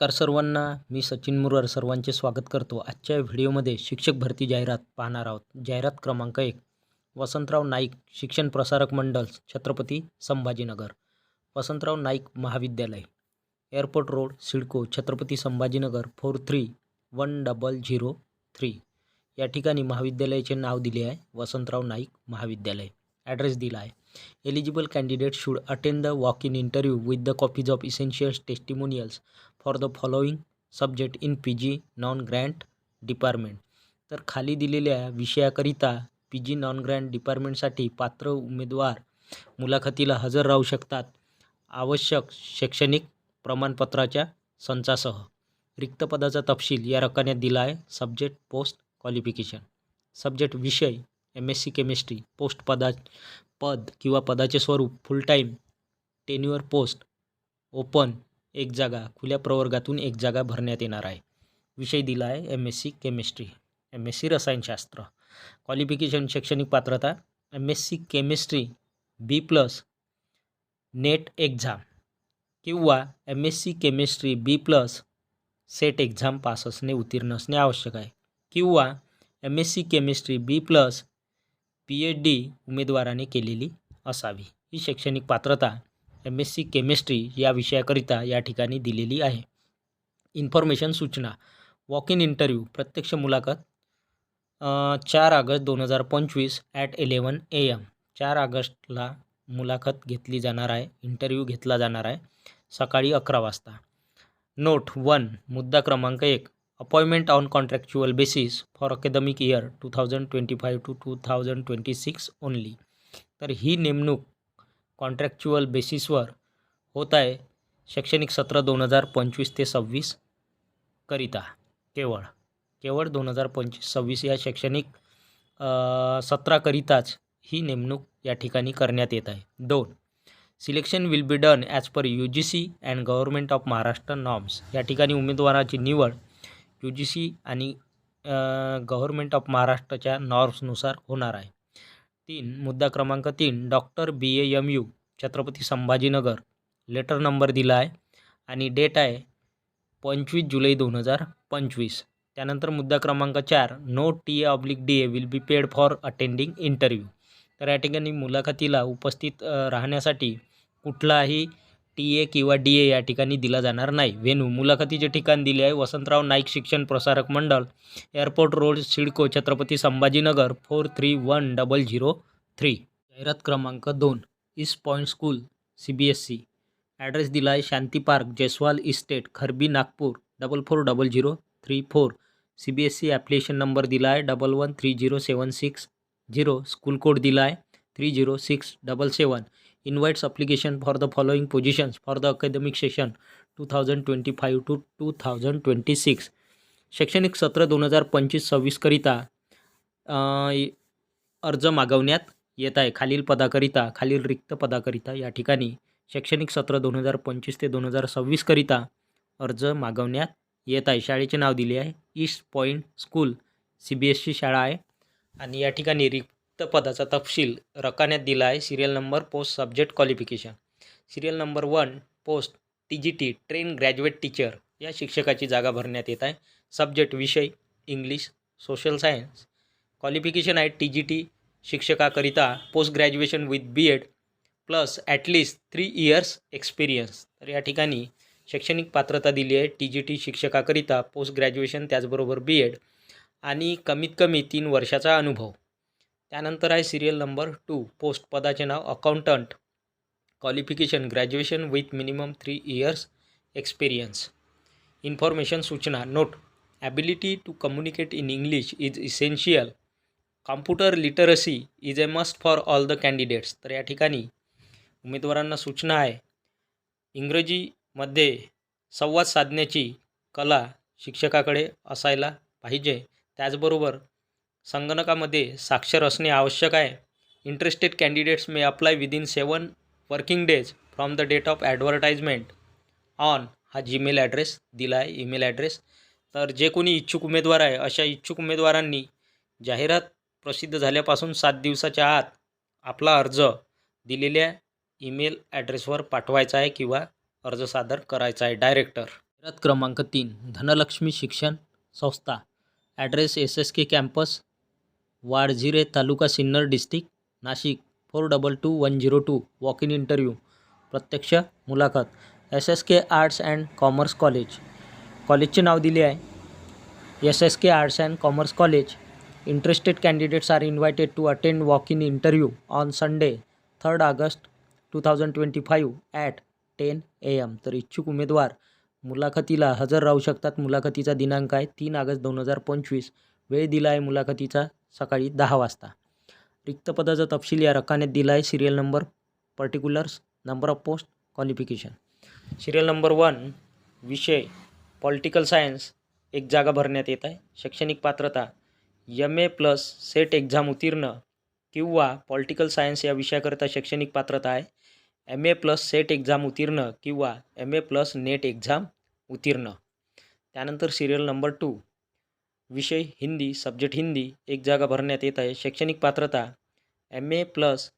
नमस्कार सर्वांना मी सचिन मुरार सर्वांचे स्वागत करतो. आजच्या व्हिडिओमध्ये शिक्षक भरती जाहिरात पाहणार आहोत. जाहिरात क्रमांक एक वसंतराव नाईक शिक्षण प्रसारक मंडळ छत्रपती संभाजीनगर. वसंतराव नाईक महाविद्यालय airport road CIDCO Chhatrapati Sambhajinagar four three one double zero three. या ठिकाणी महाविद्यालयाचे नाव दिले आहे. वसंतराव नाईक महाविद्यालय. ॲड्रेस दिला आहे. Eligible candidate should attend the walk in interview with the copies of essentials testimonials. For the following subject in P G non grant department तर खाली दिलेल्या विषयाकरिता पी जी नॉन ग्रँट डिपार्टमेंटसाठी पात्र उमेदवार मुलाखतीला हजर राहू शकतात आवश्यक शैक्षणिक प्रमाणपत्राच्या संचासह. रिक्त पदाचा तपशील या रकान्यात दिला आहे सब्जेक्ट पोस्ट क्वालिफिकेशन सब्जेक्ट विषय M S C chemistry post पदा पद किंवा पदाचे स्वरूप full time tenure post open एक जागा खुल्या प्रवर्गातून एक जागा भरण्यात येणार आहे. विषय दिला आहे M S C chemistry M S C रसायनशास्त्र क्वालिफिकेशन शैक्षणिक पात्रता M S C chemistry B plus NET exam किंवा M S C chemistry B plus SET exam pass असणे उत्तीर्ण असणे आवश्यक आहे. किंवा M S C chemistry B plus P H D उमेदवाराने केलेली असावी. ही शैक्षणिक पात्रता एम एस सी केमिस्ट्री या विषयाकरिता या ठिकाणी दिलेली आहे. इन्फॉर्मेशन सूचना वॉक इन इंटरव्ह्यू प्रत्यक्ष मुलाखत चार ऑगस्ट दोन हजार पंचवीस ॲट इलेवन ए एम चार ऑगस्टला मुलाखत घेतली जाणार आहे इंटरव्ह्यू घेतला जाणार आहे सकाळी अकरा वाजता. नोट वन मुद्दा क्रमांक एक appointment on contractual basis for academic year two thousand twenty five to two thousand twenty six only तर ही नेमणूक कॉन्ट्रॅक्च्युअल बेसिसवर होत आहे. शैक्षणिक सत्र दोन हजार पंचवीस ते सव्वीस करिता. केवळ केवळ दोन हजार पंचवीस सव्वीस या शैक्षणिक सत्राकरिताच ही नेमणूक या ठिकाणी करण्यात येत आहे. दोन selection will be done as per U G C and government of Maharashtra norms. या ठिकाणी उमेदवाराची निवड यू जी सी आणि गव्हर्मेंट ऑफ महाराष्ट्राच्या नॉर्म्सनुसार होणार आहे. तीन मुद्दा क्रमांक तीन doctor B A M U. Chhatrapati Sambhajinagar. Letter number दिला आहे आणि डेट आहे पंचवीस जुलै दोन हजार पंचवीस. त्यानंतर मुद्दा क्रमांक चार no T A oblique D A will be paid for attending interview तर या ठिकाणी मुलाखतीला उपस्थित राहण्यासाठी कुठलाही टी ए किंवा डी ए या ठिकाणी दिला जाणार नाही. वेनू मुलाखतीचे ठिकाण दिले आहे. Vasantrao Naik Shikshan Prasarak Mandal airport road CIDCO Chhatrapati Sambhajinagar four three one double zero three जाहिरात क्रमांक दोन. East Point school C B S C address दिला आहे Shanti park Jaiswal estate Kharbi Nagpur. Double four double zero three four. C B S C application number दिला आहे double one three zero seven six zero. School code दिला आहे three zero six double seven. Invites application for the following positions for the academic session two thousand twenty five to two thousand twenty six. शैक्षणिक सत्र दोन हजार पंचवीस सव्वीसकरिता अर्ज मागवण्यात येत आहे. खालील पदाकरिता खालील रिक्त पदाकरिता या ठिकाणी शैक्षणिक सत्र दोन हजार पंचवीस ते दोन हजार सव्वीसकरिता अर्ज मागवण्यात येत आहे. शाळेचे नाव दिले आहे. East Point school C B S C शाळा आहे. आणि या ठिकाणी रिक्त पदाचा तपशील रकान्यात दिला आहे. Serial number post subject qualification. Serial number one post T G T train graduate teacher या शिक्षकाची जागा भरण्यात येत आहे. सब्जेक्ट विषय इंग्लिश सोशल सायन्स. क्वालिफिकेशन आहे T G T शिक्षकाकरिता post graduation with B Ed plus at least three years experience तर या ठिकाणी शैक्षणिक पात्रता दिली आहे. टी जी टी शिक्षकाकरिता पोस्ट ग्रॅज्युएशन त्याचबरोबर बी एड आणि कमीत कमी तीन वर्षाचा अनुभव. त्यानंतर आहे सिरियल नंबर टू पोस्ट पदाचे नाव accountant qualification graduation with minimum three years experience information सूचना note ability to communicate in English is essential computer literacy is a must for all the candidates तर या ठिकाणी उमेदवारांना सूचना आहे. इंग्रजीमध्ये संवाद साधण्याची कला शिक्षकाकडे असायला पाहिजे. त्याचबरोबर संगणकामध्ये साक्षर असणे आवश्यक आहे. Interested candidates may apply within seven working days from the date of advertisement on हा जीमेल ॲड्रेस दिला आहे ईमेल ॲड्रेस तर जे कोणी इच्छुक उमेदवार आहे अशा इच्छुक उमेदवारांनी जाहिरात प्रसिद्ध झाल्यापासून सात दिवसाच्या आत आपला अर्ज दिलेल्या ईमेल ॲड्रेसवर पाठवायचा आहे किंवा अर्ज सादर करायचा आहे. डायरेक्टर. जाहिरात क्रमांक तीन Dhanalakshmi Shikshan Sanstha. Address S S K campus Wadzire taluka Sinnar district Nashik. Four double two one zero two walk in interview प्रत्यक्ष मुलाखत. S S K arts and commerce college. कॉलेजचे नाव दिले आहे. S S K arts and commerce college. Interested candidates are invited to attend walk in interview on Sunday third August two thousand twenty five at ten A M तर इच्छुक उमेदवार मुलाखतीला हजर राहू शकतात. मुलाखतीचा दिनांक आहे तीन ऑगस्ट दोन हजार पंचवीस. वेळ दिला आहे मुलाखतीचा सकाळी दहा वाजता. रिक्त पदाचा तपशील या रकान्यात दिला आहे serial number particulars number of post qualification serial number one विषय पॉलिटिकल सायन्स एक जागा भरण्यात येत आहे. शैक्षणिक पात्रता M A plus SET exam उत्तीर्ण किंवा पॉलिटिकल सायन्स या विषयाकरिता शैक्षणिक पात्रता आहे. M A plus SET exam उत्तीर्ण किंवा M A plus NET exam उत्तीर्ण. त्यानंतर सिरियल नंबर टू विषय हिंदी सब्जेक्ट हिंदी एक जागा भरण्यात येत आहे. शैक्षणिक पात्रता M A plus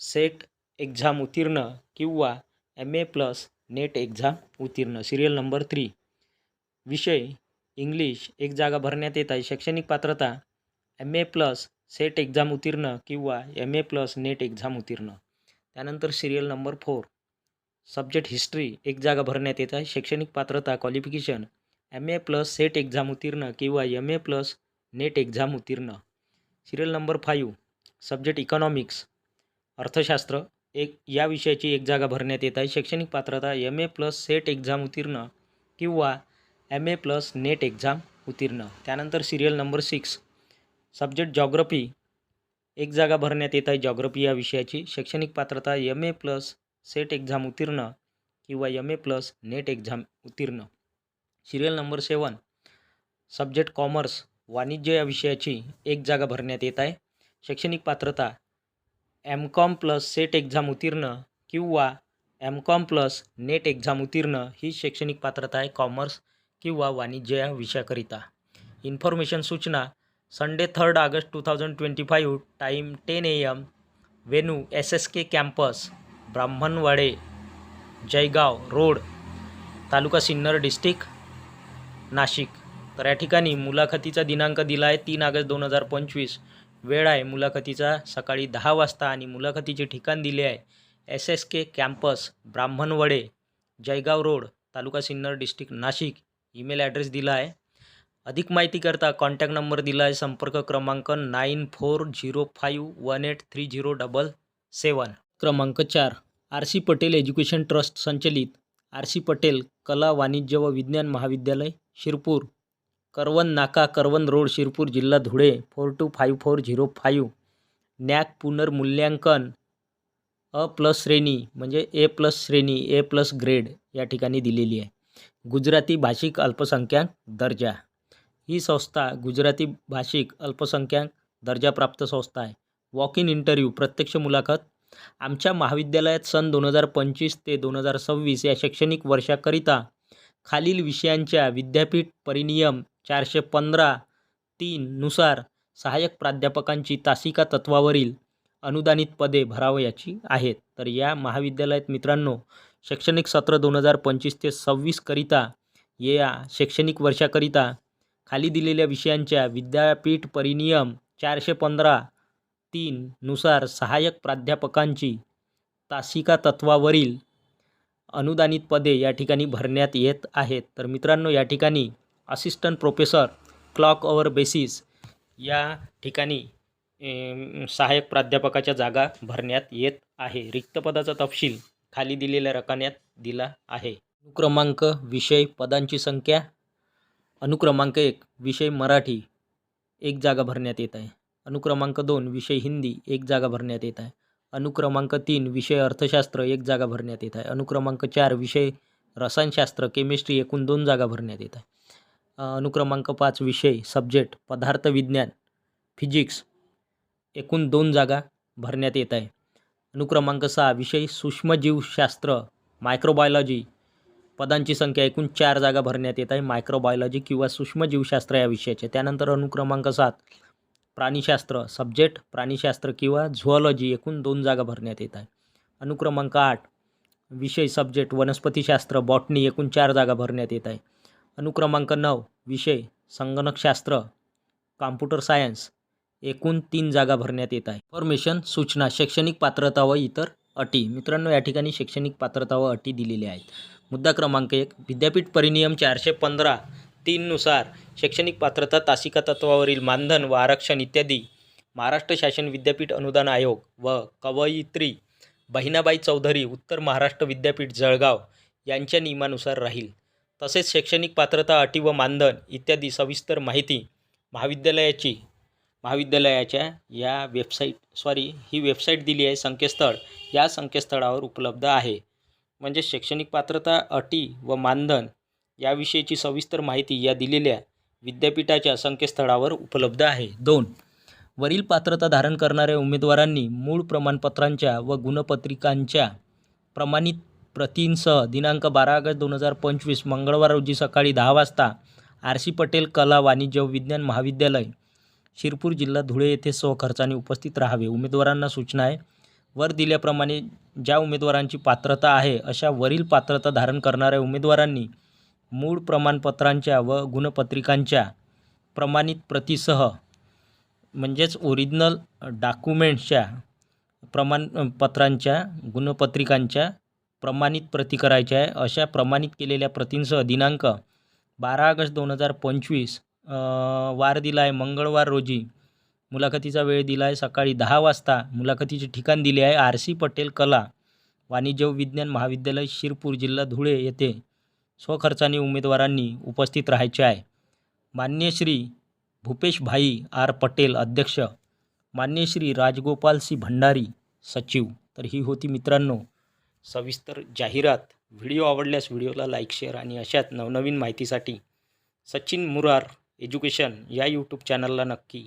SET exam उत्तीर्ण किंवा M A plus NET exam उत्तीर्ण. सिरियल नंबर थ्री विषय इंग्लिश एक जागा भरण्यात येत आहे. शैक्षणिक पात्रता M A plus SET exam उत्तीर्ण किंवा M A plus NET exam उत्तीर्ण त्यानंतर serial number four subject history एक जागा भरण्यात येत आहे. शैक्षणिक पात्रता qualification M A plus SET exam उत्तीर्ण किंवा M A plus NET exam उत्तीर्ण serial number five subject economics अर्थशास्त्र एक या विषयाची एक जागा भरण्यात येत आहे. शैक्षणिक पात्रता M A plus SET exam उत्तीर्ण किंवा M A plus NET exam उत्तीर्ण त्यानंतर serial number six subject geography एक जागा भरण्यात येत आहे जॉग्रफी या विषयाची. शैक्षणिक पात्रता M A plus SET exam उत्तीर्ण किंवा M A plus NET exam उत्तीर्ण. Serial number seven subject commerce वाणिज्य या विषयाची एक जागा भरण्यात येत आहे. शैक्षणिक पात्रता M com plus SET exam उत्तीर्ण किंवा M com plus NET exam उत्तीर्ण ही शैक्षणिक पात्रता आहे कॉमर्स किंवा वाणिज्य या विषयाकरिता. इन्फॉर्मेशन सूचना Sunday third August two thousand twenty five time ten A M venue S S K campus Brahmanwade Jaygaon road taluka Sinnar district Nashik. तर या ठिकाणी मुलाखतीचा दिनांक दिला आहे तीन ऑगस्ट दोन हजार पंचवीस. वेळ आहे मुलाखतीचा सकाळी दहा वाजता आणि मुलाखतीचे ठिकाण दिले आहे S S K campus Brahmanwade Jaygaon road taluka Sinnar district Nashik. Email address दिला आहे. अधिक माहितीकरता कॉन्टॅक्ट नंबर दिला आहे संपर्क क्रमांक nine four zero five one eight three zero double seven. क्रमांक चार R C Patel education trust संचलित. आर सी पटेल कला वाणिज्य व विज्ञान महाविद्यालय शिरपूर. करवन नाका करवन रोड शिरपूर जिल्हा Dhule four two five four zero five. NAAC पुनर्मूल्यांकन अ प्लस श्रेणी म्हणजे ए प्लस श्रेणी ए प्लस ग्रेड या ठिकाणी दिलेली आहे. गुजराती भाषिक अल्पसंख्याक दर्जा. ही संस्था गुजराती भाषिक अल्पसंख्याक दर्जाप्राप्त संस्था आहे. वॉक इन इंटरव्ह्यू प्रत्यक्ष मुलाखत. आमच्या महाविद्यालयात सन दोन हजार पंचवीस ते दोन हजार सव्वीस या शैक्षणिक वर्षाकरिता खालील विषयांच्या विद्यापीठ परिनियम चारशे पंधरा तीननुसार सहाय्यक प्राध्यापकांची तासिका तत्वावरील अनुदानित पदे भरावयाची आहेत. तर या महाविद्यालयात मित्रांनो शैक्षणिक सत्र दोन हजार पंचवीस ते सव्वीसकरिता या शैक्षणिक वर्षाकरिता खाली दिलेल्या विषयांच्या विद्यापीठ परिनियम चारशे पंधरा तीननुसार सहाय्यक प्राध्यापकांची तासिका तत्वावरील अनुदानित पदे या ठिकाणी भरण्यात येत आहेत. तर मित्रांनो या ठिकाणी assistant professor clock over basis या ठिकाणी सहाय्यक प्राध्यापकाच्या जागा भरण्यात येत आहे. रिक्त पदाचा तपशील खाली दिलेल्या रकान्यात दिला आहे. क्रमांक विषय पदांची संख्या अनुक्रमांक एक विषय मराठी एक जागा भरण्यात येत आहे. अनुक्रमांक दोन विषय हिंदी एक जागा भरण्यात येत आहे. अनुक्रमांक तीन विषय अर्थशास्त्र एक जागा भरण्यात येत आहे. अनुक्रमांक चार विषय रसायनशास्त्र केमिस्ट्री एकूण दोन जागा भरण्यात येत आहे. अनुक्रमांक पाच विषय सब्जेक्ट पदार्थ विज्ञान फिजिक्स एकूण दोन जागा भरण्यात येत आहे. अनुक्रमांक सहा विषय सूक्ष्मजीवशास्त्र मायक्रोबायोलॉजी पदांची संख्या एकूण चार जागा भरण्यात येत आहे. मायक्रोबायोलॉजी किंवा सूक्ष्मजीवशास्त्र या विषयाचे. त्यानंतर अनुक्रमांक सात प्राणीशास्त्र सब्जेक्ट प्राणीशास्त्र किंवा झुऑलॉजी एकूण दोन जागा भरण्यात येत आहे. अनुक्रमांक आठ विषय सब्जेक्ट वनस्पतीशास्त्र बॉटनी एकूण चार जागा भरण्यात येत आहे. अनुक्रमांक नऊ विषय संगणकशास्त्र कॉम्प्युटर सायन्स एकूण तीन जागा भरण्यात येत आहे. फॉर्मेशन सूचना शैक्षणिक पात्रता व इतर अटी. मित्रांनो या ठिकाणी शैक्षणिक पात्रता व अटी दिलेल्या आहेत. मुद्दा क्रमांक एक. विद्यापीठ परिनियम चारशे पंधरा तीननुसार शैक्षणिक पात्रता तासिका तत्वावरील मानधन व आरक्षण इत्यादी. महाराष्ट्र शासन विद्यापीठ अनुदान आयोग व कवयित्री बहिणाबाई चौधरी उत्तर महाराष्ट्र विद्यापीठ जळगाव यांच्या नियमानुसार राहील. तसेच शैक्षणिक पात्रता अटी व मानधन इत्यादी सविस्तर माहिती महाविद्यालयाची महाविद्यालयाच्या या वेबसाईट सॉरी ही वेबसाईट दिली आहे संकेतस्थळ. या संकेतस्थळावर उपलब्ध आहे. म्हणजे शैक्षणिक पात्रता अटी व मानधन याविषयीची सविस्तर माहिती या दिलेल्या विद्यापीठाच्या संकेतस्थळावर उपलब्ध आहे. दोन. वरील पात्रता धारण करणाऱ्या उमेदवारांनी मूळ प्रमाणपत्रांच्या व गुणपत्रिकांच्या प्रमाणित प्रतींसह दिनांक बारा ऑगस्ट दोन हजार पंचवीस मंगळवार रोजी सकाळी दहा वाजता आर सी पटेल कला वाणिज्य विज्ञान महाविद्यालय शिरपूर जिल्हा धुळे येथे सहखर्चाने उपस्थित राहावे. उमेदवारांना सूचना आहे वर दिल्याप्रमाणे ज्या उमेदवारांची पात्रता आहे अशा वरील पात्रता धारण करणाऱ्या उमेदवारांनी मूळ प्रमाणपत्रांच्या व गुणपत्रिकांच्या प्रमाणित प्रतीसह म्हणजेच ओरिजिनल डॉक्युमेंट्सच्या प्रमाणपत्रांच्या गुणपत्रिकांच्या प्रमाणित प्रती करायच्या आहे. अशा प्रमाणित केलेल्या प्रतींसह दिनांक बारा ऑगस्ट दोन हजार पंचवीस वार दिला आहे. मंगळवार रोजी मुलाखतीचा वेळ दिला आहे सकाळी दहा वाजता. मुलाखतीचे ठिकाण दिले आहे आर. सी. पटेल कला. वाणिज्य विज्ञान महाविद्यालय शिरपूर जिल्हा धुळे येथे स्वखर्चाने उमेदवारांनी उपस्थित राहायचे आहे. मान्य श्री भूपेश भाई आर. पटेल अध्यक्ष मान्य श्री राजगोपाल सी. भंडारी सचिव. तर ही होती मित्रांनो सविस्तर जाहिरात. व्हिडिओ आवडल्यास व्हिडिओला लाईक शेअर आणि अशाच नवनवीन माहितीसाठी सचिन मुरार एज्युकेशन या यूट्यूब चॅनलला नक्की